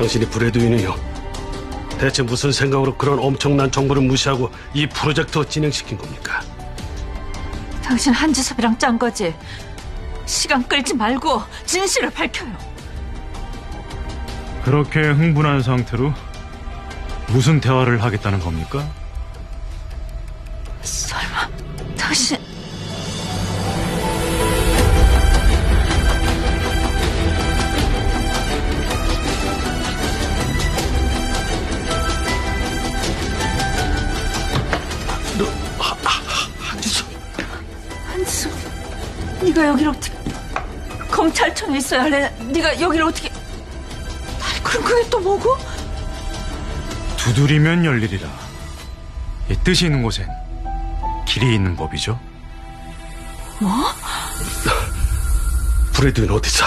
당신이 브래드윈이요. 대체 무슨 생각으로 그런 엄청난 정보를 무시하고 이 프로젝트 진행시킨 겁니까? 당신 한지섭이랑 짠 거지. 시간 끌지 말고 진실을 밝혀요. 그렇게 흥분한 상태로 무슨 대화를 하겠다는 겁니까? 설마 당신 네가 여기를 어떻게 검찰청에 있어야 할래? 네가 여기를 어떻게 아니 그럼 그게 또 뭐고? 두드리면 열리리라. 이 뜻이 있는 곳엔 길이 있는 법이죠. 뭐? 브래드윈 어디서?